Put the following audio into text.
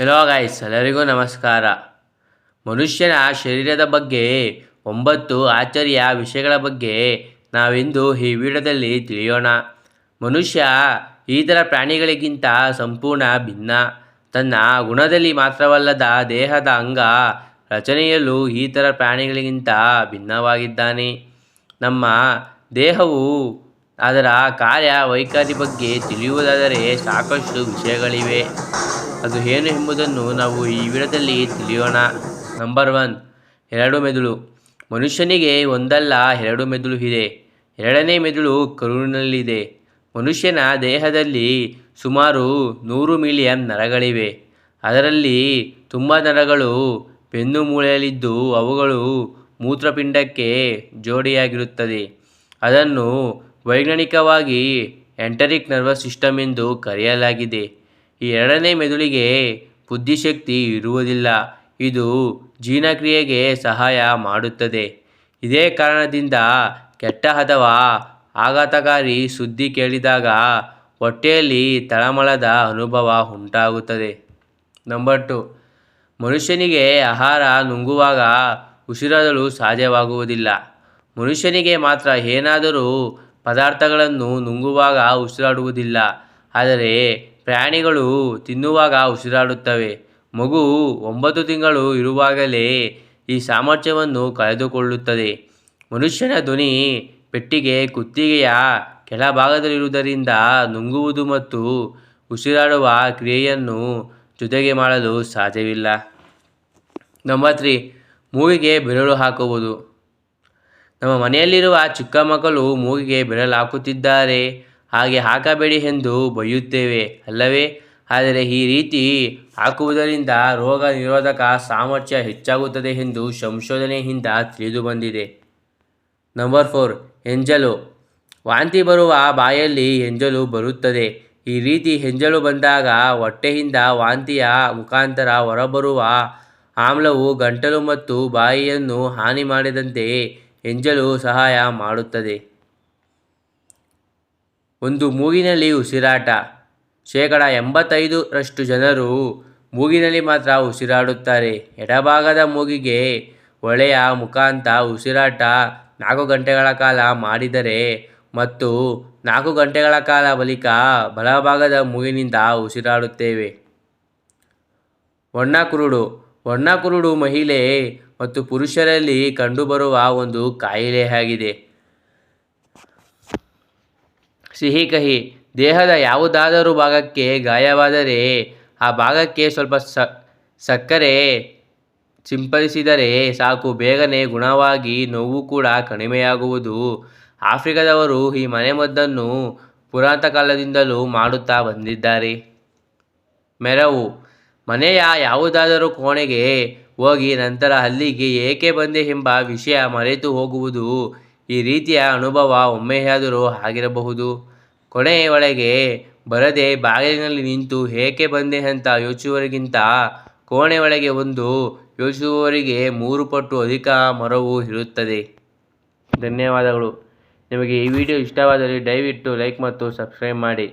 Hello guys ಎಲ್ಲರಿಗೂ ನಮಸ್ಕಾರ. ಮನುಷ್ಯನ ಶರೀರದ ಬಗ್ಗೆ, ಒಂಬತ್ತು ಆಶ್ಚರ್ಯ ವಿಷಯಗಳ ಬಗ್ಗೆ ನಾವಿಂದು ಈ ವಿಡಿಯೋದಲ್ಲಿ ತಿಳಿಯೋಣ. ಮನುಷ್ಯ ಇತರ ಪ್ರಾಣಿಗಳಿಗಿಂತ ಸಂಪೂರ್ಣ ಭಿನ್ನ. ತನ್ನ ಗುಣದಲ್ಲಿ ಮಾತ್ರವಲ್ಲದ ದೇಹದ ಅಂಗ ರಚನೆಯಲ್ಲೂ ಇತರ ಪ್ರಾಣಿಗಳಿಗಿಂತ ಭಿನ್ನವಾಗಿದ್ದಾನೆ. ನಮ್ಮ ದೇಹವು ಅದರ ಕಾರ್ಯ ವೈಖರಿ ಬಗ್ಗೆ ತಿಳಿಯುವುದಾದರೆ ಸಾಕಷ್ಟು ವಿಷಯಗಳಿವೆ. ಅದು ಏನು ಎಂಬುದನ್ನು ನಾವು ಈ ವಿಡಿಯೋದಲ್ಲಿ ತಿಳಿಯೋಣ. ನಂಬರ್ ಒನ್ ಎರಡು ಮೆದುಳು. ಮನುಷ್ಯನಿಗೆ ಒಂದಲ್ಲ, ಎರಡು ಮೆದುಳು ಇದೆ. ಎರಡನೇ ಮೆದುಳು ಕರುಳಿನಲ್ಲಿದೆ. ಮನುಷ್ಯನ ದೇಹದಲ್ಲಿ ಸುಮಾರು ನೂರು ಮಿಲಿಯನ್ ನರಗಳಿವೆ. ಅದರಲ್ಲಿ ತುಂಬ ನರಗಳು, ಬೆನ್ನು ಮೂಳೆಯಲ್ಲಿದ್ದು ಅವುಗಳು ಮೂತ್ರಪಿಂಡಕ್ಕೆ ಜೋಡಿಯಾಗಿರುತ್ತದೆ. ಅದನ್ನು ವೈಜ್ಞಾನಿಕವಾಗಿ ಎಂಟರಿಕ್ ನರ್ವಸ್ ಸಿಸ್ಟಮ್ ಎಂದು ಕರೆಯಲಾಗಿದೆ. ಈ ಎರಡನೇ ಮೆದುಳಿಗೆ ಬುದ್ಧಿಶಕ್ತಿ ಇರುವುದಿಲ್ಲ. ಇದು ಜೀರ್ಣಕ್ರಿಯೆಗೆ ಸಹಾಯ ಮಾಡುತ್ತದೆ. ಇದೇ ಕಾರಣದಿಂದ ಕೆಟ್ಟ ಅಥವಾ ಆಘಾತಕಾರಿ ಸುದ್ದಿ ಕೇಳಿದಾಗ ಹೊಟ್ಟೆಯಲ್ಲಿ ತಳಮಳದ ಅನುಭವ ಉಂಟಾಗುತ್ತದೆ. ನಂಬರ್ ಟು, ಮನುಷ್ಯನಿಗೆ ಆಹಾರ ನುಂಗುವಾಗ ಉಸಿರಾಡಲು ಸಾಧ್ಯವಾಗುವುದಿಲ್ಲ. ಮನುಷ್ಯನಿಗೆ ಮಾತ್ರ ಏನಾದರೂ ಪದಾರ್ಥಗಳನ್ನು ನುಂಗುವಾಗ ಉಸಿರಾಡುವುದಿಲ್ಲ. ಆದರೆ ಪ್ರಾಣಿಗಳು ತಿನ್ನುವಾಗ ಉಸಿರಾಡುತ್ತವೆ. ಮಗು ಒಂಬತ್ತು ತಿಂಗಳು ಇರುವಾಗಲೇ ಈ ಸಾಮರ್ಥ್ಯವನ್ನು ಕಳೆದುಕೊಳ್ಳುತ್ತದೆ. ಮನುಷ್ಯನ ಧ್ವನಿ ಪೆಟ್ಟಿಗೆ ಕುತ್ತಿಗೆಯ ಕೆಳಭಾಗದಲ್ಲಿರುವುದರಿಂದ ನುಂಗುವುದು ಮತ್ತು ಉಸಿರಾಡುವ ಕ್ರಿಯೆಯನ್ನು ಜೊತೆಗೆ ಮಾಡಲು ಸಾಧ್ಯವಿಲ್ಲ. ನಂಬರ್ ತ್ರೀ ಮೂಗಿಗೆ ಬೆರಳು ಹಾಕುವುದು. ನಮ್ಮ ಮನೆಯಲ್ಲಿರುವ ಚಿಕ್ಕ ಮಕ್ಕಳು ಮೂಗಿಗೆ ಬೆರಳು ಹಾಕುತ್ತಿದ್ದಾರೆ. ಹಾಗೆ ಹಾಕಬೇಡಿ ಎಂದು ಬಯ್ಯುತ್ತೇವೆ, ಅಲ್ಲವೇ? ಆದರೆ ಈ ರೀತಿ ಹಾಕುವುದರಿಂದ ರೋಗ ನಿರೋಧಕ ಸಾಮರ್ಥ್ಯ ಹೆಚ್ಚಾಗುತ್ತದೆ ಎಂದು ಸಂಶೋಧನೆಯಿಂದ ತಿಳಿದುಬಂದಿದೆ ನಂಬರ್ ಫೋರ್ ಎಂಜಲು ವಾಂತಿ ಬರುವ ಬಾಯಲ್ಲಿ ಎಂಜಲು ಬರುತ್ತದೆ. ಈ ರೀತಿ ಹೆಂಜಲು ಬಂದಾಗ ಹೊಟ್ಟೆಯಿಂದ ವಾಂತಿಯ ಮುಖಾಂತರ ಹೊರಬರುವ ಆಮ್ಲವು ಗಂಟಲು ಮತ್ತು ಬಾಯಿಯನ್ನು ಹಾನಿ ಮಾಡಿದಂತೆ ಎಂಜಲು ಸಹಾಯ ಮಾಡುತ್ತದೆ. ಒಂದು ಮೂಗಿನಲ್ಲಿ ಉಸಿರಾಟ ಶೇಕಡ ಎಂಬತ್ತೈದರಷ್ಟು ಜನರು ಮೂಗಿನಲ್ಲಿ ಮಾತ್ರ ಉಸಿರಾಡುತ್ತಾರೆ. ಎಡಭಾಗದ ಮೂಗಿಗೆ ಒಳೆಯ ಮುಖಾಂತ ಉಸಿರಾಟ ನಾಲ್ಕು ಗಂಟೆಗಳ ಕಾಲ ಮಾಡಿದರೆ ಮತ್ತು ನಾಲ್ಕು ಗಂಟೆಗಳ ಕಾಲ ಬಳಿಕ ಬಲಭಾಗದ ಮೂಗಿನಿಂದ ಉಸಿರಾಡುತ್ತೇವೆ. ಕುರುಡು. ಕುರುಡು ಮಹಿಳೆ ಮತ್ತು ಪುರುಷರಲ್ಲಿ ಕಂಡುಬರುವ ಒಂದು ಕಾಯಿಲೆಯಾಗಿದೆ. ಸಿಹಿ ಕಹಿ ದೇಹದ ಯಾವುದಾದರೂ ಭಾಗಕ್ಕೆ ಗಾಯವಾದರೆ ಆ ಭಾಗಕ್ಕೆ ಸ್ವಲ್ಪ ಸಕ್ಕರೆ ಸಿಂಪಡಿಸಿದರೆ ಸಾಕು. ಬೇಗನೆ ಗುಣವಾಗಿ ನೋವು ಕೂಡ ಕಡಿಮೆಯಾಗುವುದು. ಆಫ್ರಿಕಾದವರು ಈ ಮನೆಮದ್ದನ್ನು ಪುರಾತನ ಕಾಲದಿಂದಲೂ ಮಾಡುತ್ತಾ ಬಂದಿದ್ದಾರೆ. ಮೆರವು. ಮನೆಯ ಯಾವುದಾದರೂ ಕೋಣೆಗೆ ಹೋಗಿ ನಂತರ ಅಲ್ಲಿಗೆ ಏಕೆ ಬಂದೆ ಎಂಬ ವಿಷಯ ಮರೆತು ಹೋಗುವುದು ಈ ರೀತಿಯ ಅನುಭವ ಒಮ್ಮೆಯಾದರೂ ಆಗಿರಬಹುದು. ಒಳಗೆ ಬರದೆ ಬಾಗಿಲಿನಲ್ಲಿ ನಿಂತು ಏಕೆ ಬಂದೆ ಅಂತ ಯೋಚಿಸುವವರಿಗಿಂತ ಕೋಣೆ ಒಳಗೆ ಒಂದು ಯೋಚಿಸುವವರಿಗೆ ಮೂರು ಪಟ್ಟು ಅಧಿಕ ಮರವು ಇರುತ್ತದೆ. ಧನ್ಯವಾದಗಳು. ನಿಮಗೆ ಈ ವಿಡಿಯೋ ಇಷ್ಟವಾದಲ್ಲಿ ದಯವಿಟ್ಟು ಲೈಕ್ ಮತ್ತು ಸಬ್ಸ್ಕ್ರೈಬ್ ಮಾಡಿ.